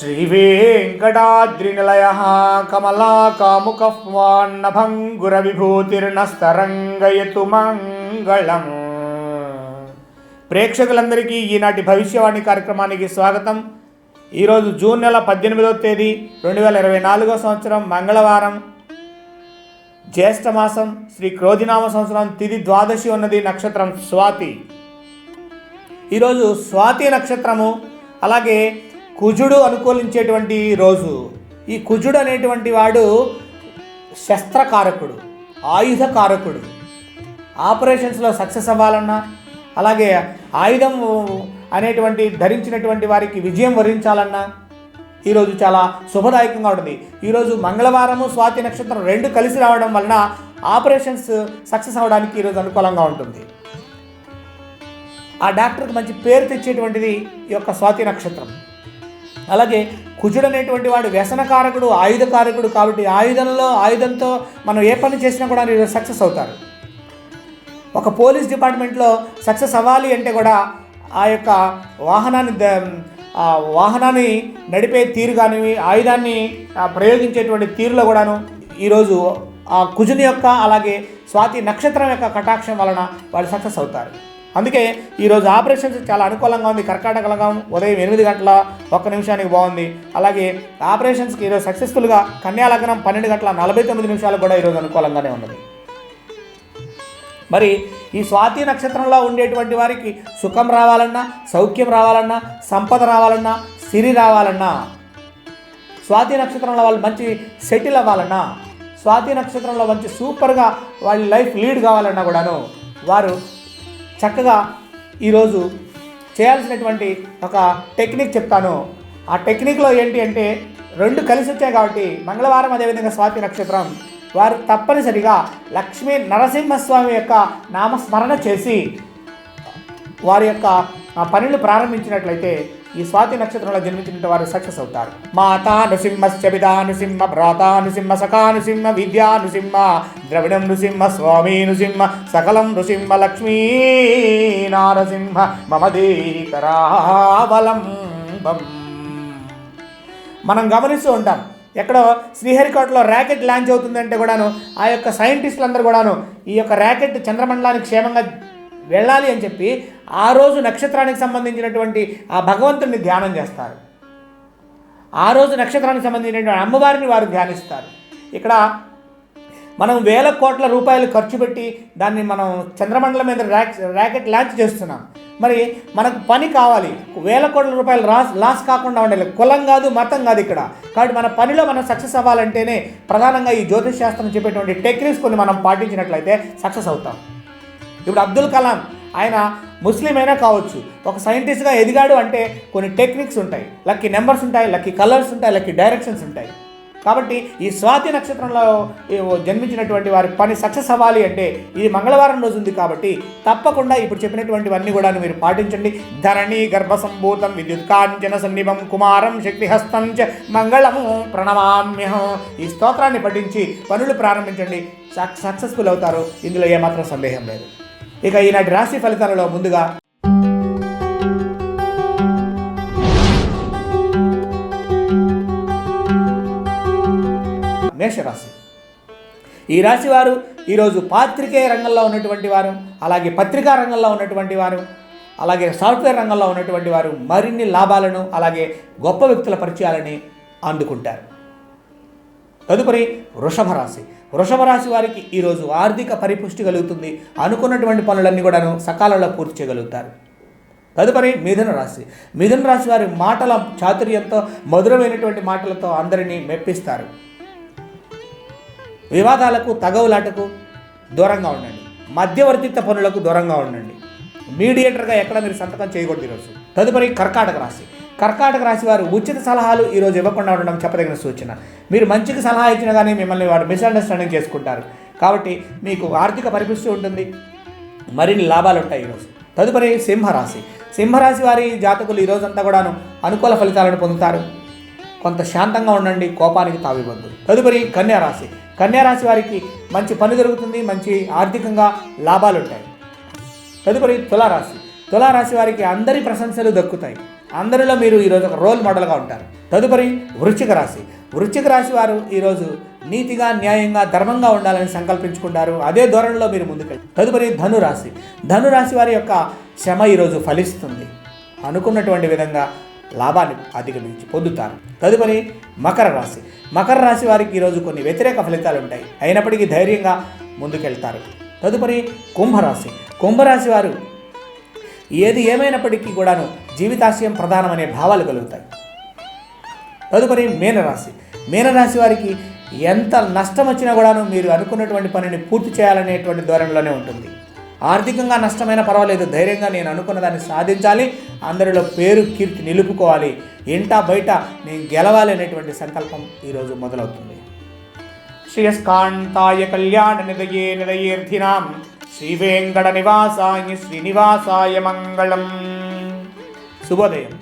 శ్రీవేంకటాద్రినిలయ కమలాకాముకఫ్వాన్నభంగుర విభూతిర్నస్తరంగయతు మంగళం. ప్రేక్షకులందరికీ ఈనాటి భవిష్యవాణి కార్యక్రమానికి స్వాగతం. ఈరోజు జూన్ నెల పద్దెనిమిదవ తేదీ రెండు వేల ఇరవై నాలుగో సంవత్సరం మంగళవారం. జ్యేష్ఠమాసం శ్రీ క్రోధినామ సంవత్సరం తిది ద్వాదశి ఉన్నది నక్షత్రం స్వాతి. ఈరోజు స్వాతి నక్షత్రము అలాగే కుజుడు అనుకూలించేటువంటి రోజు. ఈ కుజుడు అనేటువంటి వాడు శస్త్రకారకుడు ఆయుధకారకుడు. ఆపరేషన్స్లో సక్సెస్ అవ్వాలన్నా అలాగే ఆయుధం అనేటువంటి ధరించినటువంటి వారికి విజయం వరించాలన్నా ఈరోజు చాలా శుభదాయకంగా ఉంటుంది. ఈరోజు మంగళవారము స్వాతి నక్షత్రం రెండు కలిసి రావడం వలన ఆపరేషన్స్ సక్సెస్ అవ్వడానికి ఈరోజు అనుకూలంగా ఉంటుంది. ఆ డాక్టర్కి మంచి పేరు తెచ్చేటువంటిది ఈ యొక్క స్వాతి నక్షత్రం. అలాగే కుజుడు అనేటువంటి వాడు వ్యసనకారకుడు ఆయుధకారకుడు కాబట్టి ఆయుధంలో ఆయుధంతో మనం ఏ పని చేసినా కూడా ఈరోజు సక్సెస్ అవుతారు. ఒక పోలీస్ డిపార్ట్మెంట్లో సక్సెస్ అవ్వాలి అంటే కూడా ఆ యొక్క వాహనాన్ని వాహనాన్ని నడిపే తీరు కానివి ఆయుధాన్ని ప్రయోగించేటువంటి తీరులో కూడాను ఈరోజు ఆ కుజుని యొక్క అలాగే స్వాతి నక్షత్రం యొక్క కటాక్షం వలన వాళ్ళు సక్సెస్ అవుతారు. అందుకే ఈరోజు ఆపరేషన్స్ చాలా అనుకూలంగా ఉంది కర్కాటక లగం ఉదయం ఎనిమిది గంటల ఒక్క నిమిషానికి బాగుంది. అలాగే ఆపరేషన్స్కి ఈరోజు సక్సెస్ఫుల్గా కన్యాలగ్నం పన్నెండు గంటల నలభై తొమ్మిది నిమిషాలు కూడా ఈరోజు అనుకూలంగానే ఉన్నది. మరి ఈ స్వాతి నక్షత్రంలో ఉండేటువంటి వారికి సుఖం రావాలన్నా సౌఖ్యం రావాలన్నా సంపద రావాలన్నా సిరి రావాలన్నా స్వాతి నక్షత్రంలో వాళ్ళు మంచి సెటిల్ అవ్వాలన్నా స్వాతి నక్షత్రంలో మంచి సూపర్గా వాళ్ళ లైఫ్ లీడ్ కావాలన్నా కూడాను వారు చక్కగా ఈరోజు చేయాల్సినటువంటి ఒక టెక్నిక్ చెప్తాను. ఆ టెక్నిక్లో ఏంటి అంటే రెండు కలిసి వచ్చాయి కాబట్టి మంగళవారం అదేవిధంగా స్వాతి నక్షత్రం. వారు తప్పనిసరిగా లక్ష్మీ నరసింహస్వామి యొక్క నామస్మరణ చేసి వారి యొక్క పనులు ప్రారంభించినట్లయితే ఈ స్వాతి నక్షత్రంలో జన్మించిన వారు సక్సెస్ అవుతారు. మాతా నృసింహ శబిదా నృసింహ భ్రాత నృసింహ సఖా నృసింహ విద్యా నృసింహ ద్రవిడం నృసింహ స్వామి నృసింహ సకలం నృసింహ లక్ష్మీ నారసింహ మమ దేకరావలంబం. మనం గమనిస్తూ ఉంటాం ఎక్కడో శ్రీహరికోటలో ర్యాకెట్ లాంచ్ అవుతుందంటే కూడాను ఆ యొక్క సైంటిస్టులందరూ కూడాను ఈ యొక్క ర్యాకెట్ చంద్రమండలానికి క్షేమంగా వెళ్ళాలి అని చెప్పి ఆ రోజు నక్షత్రానికి సంబంధించినటువంటి ఆ భగవంతుడిని ధ్యానం చేస్తారు. ఆ రోజు నక్షత్రానికి సంబంధించినటువంటి అమ్మవారిని వారు ధ్యానిస్తారు. ఇక్కడ మనం వేల కోట్ల రూపాయలు ఖర్చు పెట్టి దాన్ని మనం చంద్రమండలం మీద ర్యాక్ ర్యాకెట్ లాంచ్ చేస్తున్నాం. మరి మనకు పని కావాలి. వేల కోట్ల రూపాయలు రాస్ లాస్ కాకుండా ఉండాలి. కులం కాదు మతం కాదు ఇక్కడ. కాబట్టి మన పనిలో మనం సక్సెస్ అవ్వాలంటేనే ప్రధానంగా ఈ జ్యోతిష్ శాస్త్రం చెప్పేటువంటి టెక్నిక్స్ కొన్ని మనం పాటించినట్లయితే సక్సెస్ అవుతాం. ఇప్పుడు అబ్దుల్ కలాం ఆయన ముస్లిం అయినా కావచ్చు. ఒక సైంటిస్ట్గా ఎదిగాడు అంటే కొన్ని టెక్నిక్స్ ఉంటాయి. లక్కీ నెంబర్స్ ఉంటాయి లక్కీ కలర్స్ ఉంటాయి లక్కీ డైరెక్షన్స్ ఉంటాయి. కాబట్టి ఈ స్వాతి నక్షత్రంలో జన్మించినటువంటి వారి పని సక్సెస్ అవ్వాలి అంటే ఇది మంగళవారం రోజు ఉంది కాబట్టి తప్పకుండా ఇప్పుడు చెప్పినటువంటివన్నీ కూడా మీరు పాటించండి. ధరణి గర్భసంభూతం విద్యుత్ కాంచన సన్నిభం కుమారం శక్తిహస్తం చ మంగళము ప్రణమామ్యహం. ఈ స్తోత్రాన్ని పఠించి పనులు ప్రారంభించండి. సక్సెస్ఫుల్ అవుతారు. ఇందులో ఏమాత్రం సందేహం లేదు. ఇక ఈనాటి రాశి ఫలితాలలో ముందుగా మేషరాశి. ఈ రాశి వారు ఈరోజు పాత్రికేయ రంగంలో ఉన్నటువంటి వారు అలాగే పత్రికా రంగంలో ఉన్నటువంటి వారు అలాగే సాఫ్ట్వేర్ రంగంలో ఉన్నటువంటి వారు మరిన్ని లాభాలను అలాగే గొప్ప వ్యక్తుల పరిచయాలని అందుకుంటారు. తదుపరి వృషభ రాశి. వృషభ రాశి వారికి ఈరోజు ఆర్థిక పరిపుష్టి కలుగుతుంది. అనుకున్నటువంటి పనులన్నీ కూడాను సకాలంలో పూర్తి చేయగలుగుతారు. తదుపరి మిథున రాశి. మిథున రాశి వారి మాటల చాతుర్యంతో మధురమైనటువంటి మాటలతో అందరినీ మెప్పిస్తారు. వివాదాలకు తగవులాటకు దూరంగా ఉండండి. మధ్యవర్తిత్వ పనులకు దూరంగా ఉండండి. మీడియేటర్గా ఎక్కడ మీరు సంతకం చేయకూడదు ఈరోజు. తదుపరి కర్కాటక రాశి. కర్కాటక రాశి వారు ఉచిత సలహాలు ఈరోజు ఇవ్వకుండా ఉండడం చెప్పదగిన సూచన. మీరు మంచికి సలహా ఇచ్చినా కానీ మిమ్మల్ని వాడు మిస్అండర్స్టాండింగ్ చేసుకుంటారు. కాబట్టి మీకు ఆర్థిక పరిపిస్తూ ఉంటుంది. మరిన్ని లాభాలు ఉంటాయి ఈరోజు తదుపరి సింహరాశి. సింహరాశి వారి జాతకులు ఈరోజంతా కూడాను అనుకూల ఫలితాలను పొందుతారు. కొంత శాంతంగా ఉండండి కోపానికి తావివ్వద్దు. తదుపరి కన్యారాశి. కన్యారాశి వారికి మంచి పని జరుగుతుంది మంచి ఆర్థికంగా లాభాలు ఉంటాయి. తదుపరి తులారాశి. తులారాశి వారికి అందరి ప్రశంసలు దక్కుతాయి. అందరిలో మీరు ఈరోజు ఒక రోల్ మోడల్గా ఉంటారు. తదుపరి వృశ్చిక రాశి. వృశ్చిక రాశి వారు ఈరోజు నీతిగా న్యాయంగా ధర్మంగా ఉండాలని సంకల్పించుకుంటారు. అదే ధోరణిలో మీరు ముందుకెళ్ళి తదుపరి ధనురాశి. ధనురాశి వారి యొక్క శ్రమ ఈరోజు ఫలిస్తుంది. అనుకున్నటువంటి విధంగా లాభాన్ని అధిగమించి పొందుతారు. తదుపరి మకర రాశి. మకర రాశి వారికి ఈరోజు కొన్ని వ్యతిరేక ఫలితాలు ఉంటాయి. అయినప్పటికీ ధైర్యంగా ముందుకెళ్తారు. తదుపరి కుంభరాశి. కుంభరాశి వారు ఏది ఏమైనప్పటికీ కూడాను జీవితాశయం ప్రధానమనే భావాలు కలుగుతాయి. తదుపరి మీనరాశి. మీనరాశి వారికి ఎంత నష్టం వచ్చినా కూడాను మీరు అనుకున్నటువంటి పనిని పూర్తి చేయాలనేటువంటి ధోరణిలోనే ఉంటుంది. ఆర్థికంగా నష్టమైనా పర్వాలేదు ధైర్యంగా నేను అనుకున్న దాన్ని సాధించాలి అందరిలో పేరు కీర్తి నిలుపుకోవాలి ఇంట బయట నేను గెలవాలి అనేటువంటి సంకల్పం ఈరోజు మొదలవుతుంది. శ్రేయస్కాంతాయ కళ్యాణ నిదయే నిదయేర్థినాం ஸ்ரீவேங்கடநிவாசாய ஸ்ரீனிவாசாய மங்களம். சுபோதயம்.